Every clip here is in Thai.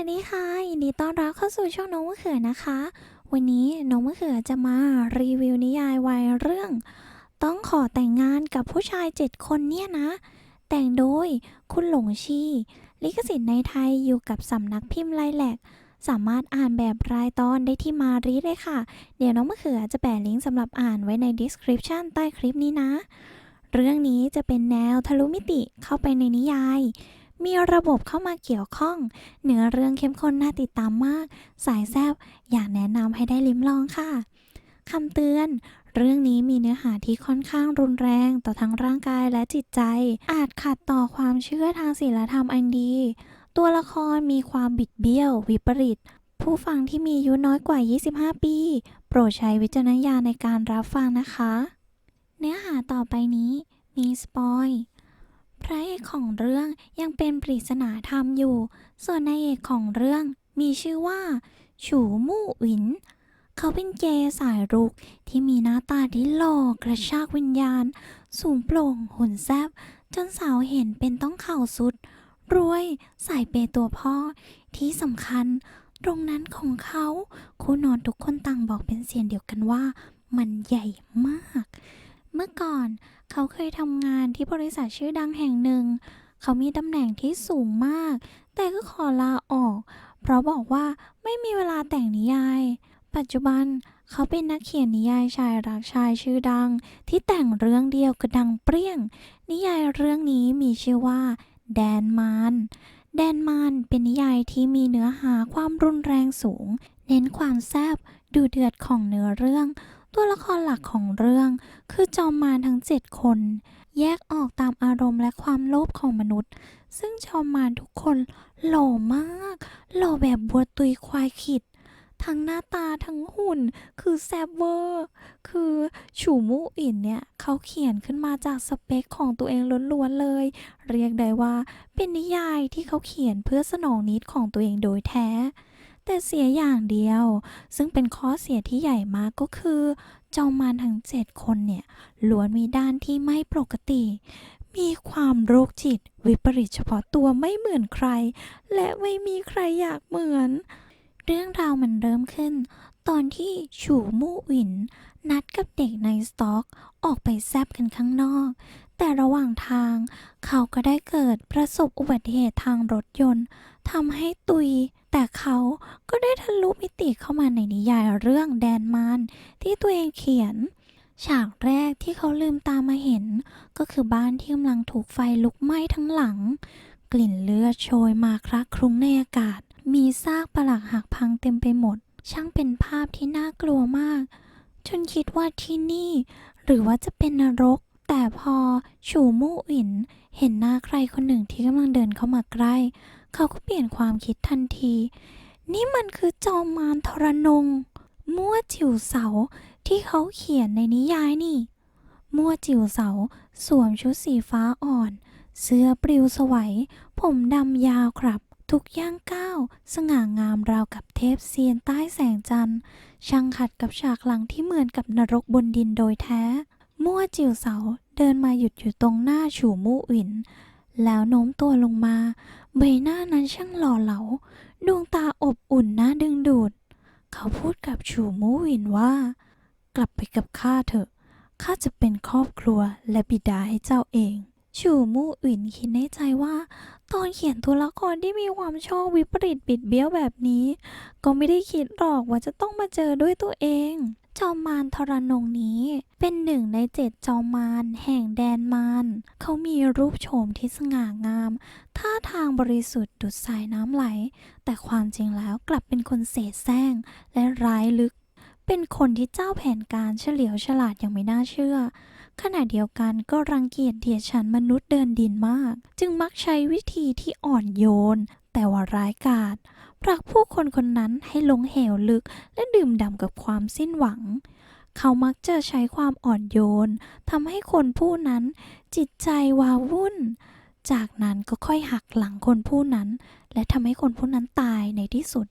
วัสดีค่ะยินดีต้อนรับเข้าสู่ช่องน้องมะเขือนะคะ วันนี้น้องมะเขือจะมารีวิวนิยายวายเรื่อง ต้องขอแต่งงานกับผู้ชายเจ็ดคนเนี่ยนะ แต่งโดยคุณหลงชี ลิขสิทธิ์ในไทยอยู่กับสำนักพิมพ์ไลแลกสามารถอ่านแบบรายตอนได้ที่มารีเลยค่ะ เดี๋ยวน้องมะเขือจะแปะลิงก์สำหรับอ่านไว้ใน description ใต้คลิปนี้นะ เรื่องนี้จะเป็นแนวทะลุมิติเข้าไปในนิยาย มีระบบเข้ามาเกี่ยวข้อง เนื้อเรื่องเข้มข้นน่าติดตามมาก สายแซบอยากแนะนำให้ได้ลิ้มลองค่ะคำเตือน เรื่องนี้มีเนื้อหาที่ค่อนข้างรุนแรงต่อทั้งร่างกายและจิตใจ อาจขัดต่อความเชื่อทางศีลธรรมอันดี ตัวละครมีความบิดเบี้ยว วิปริต ผู้ฟังที่มีอายุน้อยกว่า 25 ปี โปรดใช้วิจารณญาณในการรับฟังนะคะ เนื้อหาต่อไปนี้มีสปอย ระเอกของเรื่องยังเป็นปริศนาธรรมอยู่ ส่วนนายเอกของเรื่องมีชื่อว่า ฉูมู่หวิน เขาเป็นเกย์สายรุกที่มีหน้าตาที่หล่อกระชากวิญญาณ สูงโปร่งหุ่นแซบจนสาวเห็นเป็นต้องเข่าสุด รวยสายเปย์ตัวพ่อ ที่สำคัญตรงนั้นของเขาคู่นอนทุกคนต่างบอกเป็นเสียงเดียวกันว่า มันใหญ่มาก เมื่อก่อนเขาเคยทำงานที่บริษัทชื่อดังแห่งหนึ่ง เขามีตำแหน่งที่สูงมาก แต่ก็ขอลาออก เพราะบอกว่าไม่มีเวลาแต่งนิยาย ปัจจุบันเขาเป็นนักเขียนนิยายชายรักชายชื่อดัง ที่แต่งเรื่องเดียวก็ดังเปรี้ยง นิยายเรื่องนี้มีชื่อว่า แดนมานแดนมานเป็นนิยายที่มีเนื้อหาความรุนแรงสูง เน้นความแซบดูเดือดของเนื้อเรื่อง ตัวละครหลักของเรื่องคือจอมมารทั้งเจ็ดคน แยกออกตามอารมณ์และความโลภของมนุษย์ ซึ่งจอมมารทุกคนหล่อมาก หล่อแบบบัวตุยควายขิด ทั้งหน้าตาทั้งหุ่น คือแซบเวอร์ คือฉูมู่อินเนี่ยเขาเขียนขึ้นมาจากสเปคของตัวเองล้วนๆเลย เรียกได้ว่าเป็นนิยายที่เขาเขียนเพื่อสนองนิดของตัวเองโดยแท้ แต่เสียอย่างเดียว ซึ่งเป็นข้อเสียที่ใหญ่มากก็คือ เจอมมารทั้งเจ็ดคนเนี่ยล้วนมีด้านที่ไม่ปกติ มีความโรคจิต วิปริตเฉพาะตัวไม่เหมือนใคร และไม่มีใครอยากเหมือน เรื่องราวมันเริ่มขึ้น ตอนที่ฉูมู่หวิน นัดกับเด็กในสต็อก ออกไปแซบกันข้างนอก แต่ระหว่างทาง เขาก็ได้เกิดประสบอุบัติเหตุทางรถยนต์ทำให้ตุย แต่เขาก็ได้ทะลุมิติเข้ามาในนิยายเรื่องแดนมานที่ตัวเองเขียน ฉากแรกที่เขาลืมตามาเห็น ก็คือบ้านที่กำลังถูกไฟลุกไหม้ทั้งหลัง กลิ่นเลือดโชยมาคละคลุ้งในอากาศ มีซากปลักหักพังเต็มไปหมด ช่างเป็นภาพที่น่ากลัวมาก จนคิดว่าที่นี่ หรือว่าจะเป็นนรก แต่พอฉูมู่อินเห็นหน้าใครคนหนึ่งที่กำลังเดินเข้ามาใกล้ เขาก็เปลี่ยนความคิดทันที นี่มันคือจอมมารทรนง มั่วจิ๋วเสาที่เขาเขียนในนิยายนี่ มั่วจิ๋วเสาสวมชุดสีฟ้าอ่อน เสื้อปลิวสวัย ผมดำยาวครับ ทุกย่างก้าว สง่างามราวกับเทพเซียนใต้แสงจันทร์ช่างขัดกับฉากหลังที่เหมือนกับนรกบนดินโดยแท้ มั่วจิ๋วเสาเดินมาหยุดอยู่ตรงหน้าฉูมู่อิน แล้วโน้มตัวลงมา ใบหน้านั้นช่างหล่อเหลา ดวงตาอบอุ่นน่าดึงดูด เขาพูดกับฉูมู่อินว่า กลับไปกับข้าเถอะ ข้าจะเป็นครอบครัวและบิดาให้เจ้าเองฉูมู่อินคิดในใจว่า ตอนเขียนตัวละครที่มีความชอบวิปริตบิดเบี้ยวแบบนี้ ก็ไม่ได้คิดหรอกว่าจะต้องมาเจอด้วยตัวเอง จอมมารทรนงนี้เป็นหนึ่งในเจ็ดจอมมารแห่งแดนมารเขามีรูปโฉมที่สง่างาม ท่าทางบริสุทธิ์ดุดสายน้ำไหล แต่ความจริงแล้วกลับเป็นคนเสแสร้งและร้ายลึก เป็นคนที่เจ้าแผนการเฉลียวฉลาดอย่างไม่น่าเชื่อ ขณะเดียวกันก็รังเกียจเดียดฉันมนุษย์เดินดินมาก จึงมักใช้วิธีที่อ่อนโยน แต่ว่าร้ายกาจ ผลักผู้คนคนนั้นให้ลงเหวลึกและดื่มด่ำกับความสิ้นหวัง เขามักจะใช้ความอ่อนโยนทำให้คนผู้นั้นจิตใจวาวุ่น จากนั้นก็ค่อยหักหลังคนผู้นั้น และทำให้คนผู้นั้นตายในที่สุด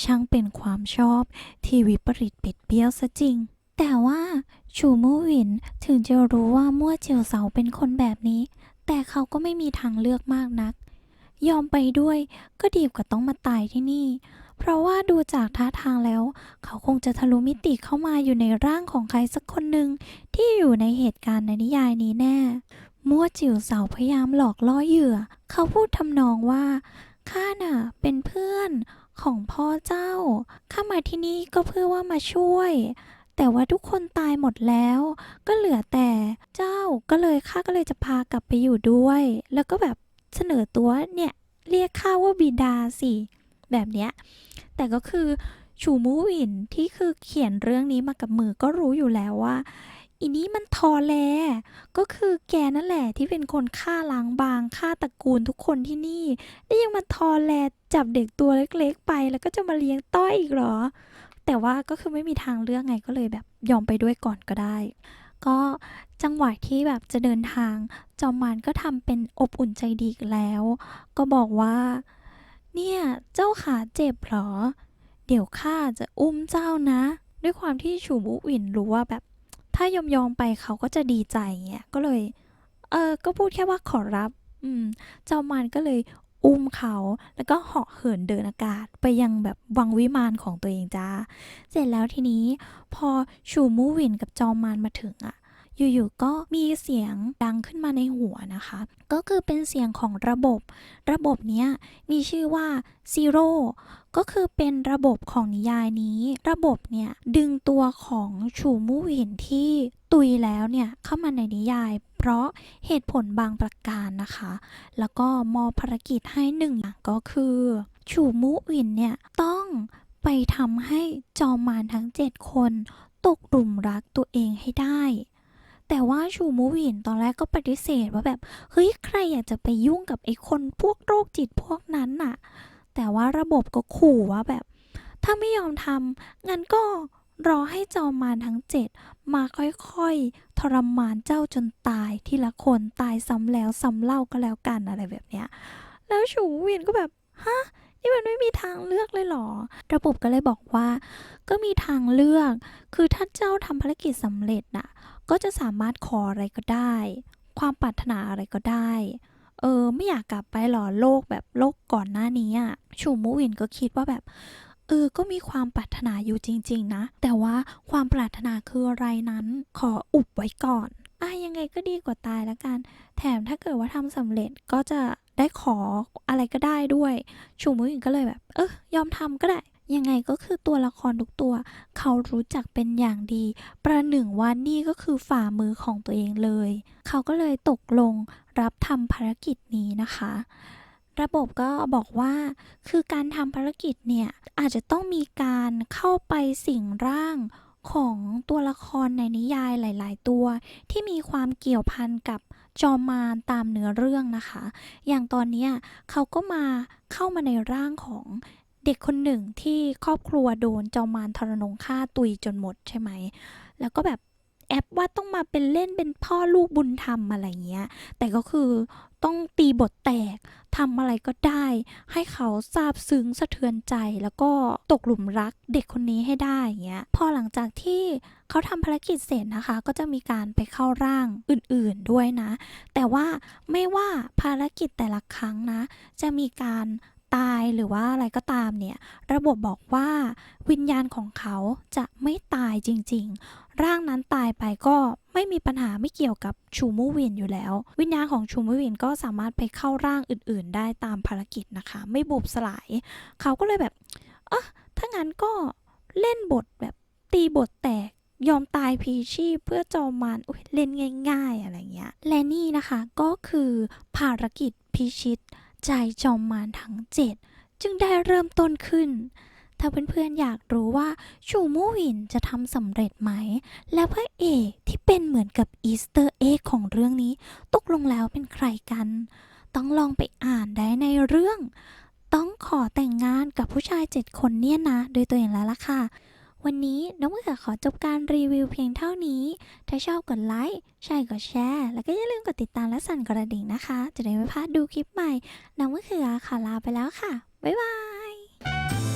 ช่างเป็นความชอบที่วิปริตปิดเบี้ยวซะจริง แต่ว่าชูมูวินถึงจะรู้ว่ามั่วเจียวเสาเป็นคนแบบนี้ แต่เขาก็ไม่มีทางเลือกมากนัก ยอมไปด้วย ก็ดีกว่าต้องมาตายที่นี่ เพราะว่าดูจากท่าทางแล้ว เขาคงจะทะลุมิติเข้ามาอยู่ในร่างของใครสักคนหนึ่งที่อยู่ในเหตุการณ์ในนิยายนี้แน่ มั่วจิ๋วสาวพยายามหลอกล่อเหยื่อ เขาพูดทำนองว่าข้าน่ะเป็นเพื่อนของพ่อเจ้า ข้ามาที่นี่ก็เพื่อว่ามาช่วย แต่ว่าทุกคนตายหมดแล้ว ก็เหลือแต่เจ้าก็เลยข้าก็เลยจะพากลับไปอยู่ด้วย แล้วก็แบบ เสนอตัวเนี่ยเรียกข้าว่าบิดาสิแบบเนี้ยแต่ก็คือชูมูวินที่คือเขียนเรื่องนี้มากับมือก็รู้อยู่แล้วว่าอีนี้มันทอแล ก็คือแกนั่นแหละที่เป็นคนฆ่าล้างบางฆ่าตระกูลทุกคนที่นี่แล้วยังมาทอแลจับเด็กตัวเล็กๆไปแล้วก็จะมาเลี้ยงต้อยอีกเหรอ แต่ว่าก็คือไม่มีทางเลือกไงก็เลยแบบยอมไปด้วยก่อนก็ได้ ก็จังหวะที่แบบจะเดินทาง จอมมานก็ทำเป็นอบอุ่นใจดีอีกแล้ว ก็บอกว่า เนี่ย เจ้าขาเจ็บเหรอ เดี๋ยวข้าจะอุ้มเจ้านะ ด้วยความที่ชูบุหวินรู้ว่าแบบ ถ้ายอมยอมไปเขาก็จะดีใจเงี้ยก็เลย เออก็พูดแค่ว่าขอรับ อืม เจ้ามานก็เลย อุ้มเขา แล้วก็เหาะเหินเดินอากาศไปยังแบบวังวิมานของตัวเองจ้า เสร็จแล้วทีนี้พอชูมูวินกับจอมมานมาถึงอะอยู่ๆ ก็มีเสียงดังขึ้นมาในหัวนะคะ ก็คือเป็นเสียงของระบบ ระบบเนี้ยมีชื่อว่า Zero ก็คือเป็นระบบของนิยายนี้ ระบบเนี่ยดึงตัวของชูมูหวินที่ตุยแล้วเนี่ยเข้ามาในนิยาย เพราะเหตุผลบางประการนะคะ แล้วก็มอบภารกิจให้หนึ่งอย่างก็คือ ชูมูหวินเนี่ย ต้องไปทำให้จอมมารทั้ง 7 คน ตกหลุมรักตัวเองให้ได้ แต่ว่าชูมูวินตอนแรกก็ปฏิเสธว่าแบบ เฮ้ยใครอยากจะไปยุ่งกับไอ้คนพวกโรคจิตพวกนั้นน่ะ แต่ว่าระบบก็ขู่ว่าแบบ ถ้าไม่ยอมทำงั้นก็ รอให้จอมมารทั้งเจ็ดมาค่อยๆ ทรมานเจ้าจนตายทีละคนตายซ้ำแล้วซ้ำเล่าก็แล้วกันอะไรแบบเนี้ย แล้วชูวินก็แบบ ฮะ นี่มันไม่มีทางเลือกเลยหรอ ระบบก็เลยบอกว่า ก็มีทางเลือก คือถ้าเจ้าทำภารกิจสำเร็จน่ะ ก็จะสามารถขออะไรก็ได้ ความปรารถนาอะไรก็ได้เออไม่อยากกลับไปหรอโลกแบบโลกก่อนหน้านี้อะชูมูวินก็คิดว่าแบบ เออ ก็มีความปรารถนาอยู่จริง ๆ นะ แต่ว่าความปรารถนาคืออะไรนั้น ขออุบไว้ก่อนอะยังไงก็ดีกว่าตายแล้วกัน แถมถ้าเกิดว่าทำสำเร็จก็จะได้ขออะไรก็ได้ด้วยชูมูวินก็เลยแบบ เออยอมทำก็ได้ ยังไงก็คือตัวละครทุกตัว เขารู้จักเป็นอย่างดี ประหนึ่งว่านี่ก็คือฝ่ามือของตัวเองเลย เขาก็เลยตกลงรับทำภารกิจนี้นะคะ ระบบก็บอกว่าคือการทำภารกิจเนี่ย อาจจะต้องมีการเข้าไปสิงร่างของตัวละครในนิยายหลาย ๆ ตัว ที่มีความเกี่ยวพันกับจอมมารตามเนื้อเรื่องนะคะ อย่างตอนนี้เขาก็มาเข้ามาในร่างของเด็กคนหนึ่งที่ครอบครัวโดนจอมมารทรนงฆ่าตุยจนหมดใช่ไหม แล้วก็แบบแอปว่าต้องมาเป็นเล่นเป็นพ่อลูกบุญธรรมอะไรเงี้ย แต่ก็คือ ต้องตีบทแตกทำอะไรก็ได้ ให้เขาซาบซึ้งสะเทือนใจแล้วก็ตกหลุมรักเด็กคนนี้ให้ได้อย่างเงี้ยพอหลังจากที่เขาทำภารกิจเสร็จนะคะ ก็จะมีการไปเข้าร่างอื่นๆด้วยนะ แต่ว่าไม่ว่าภารกิจแต่ละครั้งนะ จะมีการ ตายหรือว่าอะไรก็ตามเนี่ย ระบบบอกว่าวิญญาณของเขาจะไม่ตายจริง ๆ ร่างนั้นตายไปก็ไม่มีปัญหาไม่เกี่ยวกับชูมูวินอยู่แล้ว วิญญาณของชูมูวินก็สามารถไปเข้าร่างอื่น ๆ ได้ตามภารกิจนะคะ ไม่บุบสลาย เขาก็เลยแบบอะถ้างั้นก็เล่นบทแบบตีบทแตกยอมตายพีชีพเพื่อจอมมารอุ๊ยเล่นง่าย ๆ อะไรเงี้ย และนี่นะคะก็คือภารกิจพิชิต ใจจอมมารทั้ง7จึงได้เริ่มต้นขึ้น ถ้าเพื่อนๆอยากรู้ว่าชูมูวินจะทำสำเร็จไหม และพระเอกที่เป็นเหมือนกับอีสเตอร์เอ็กของเรื่องนี้ ตกลงแล้วเป็นใครกัน ต้องลองไปอ่านได้ในเรื่อง ต้องขอแต่งงานกับผู้ชาย7คนเนี่ยนะโดยตัวเองแล้วล่ะค่ะ วันนี้น้องมะเขือขอจบการรีวิวเพียงเท่านี้ ถ้าชอบกดไลค์ ใช่กดแชร์ แล้วก็อย่าลืมกดติดตามและสั่นกระดิ่งนะคะ จะได้ไม่พลาดดูคลิปใหม่ น้องมะเขือขอลาไปแล้วค่ะ บ๊ายบาย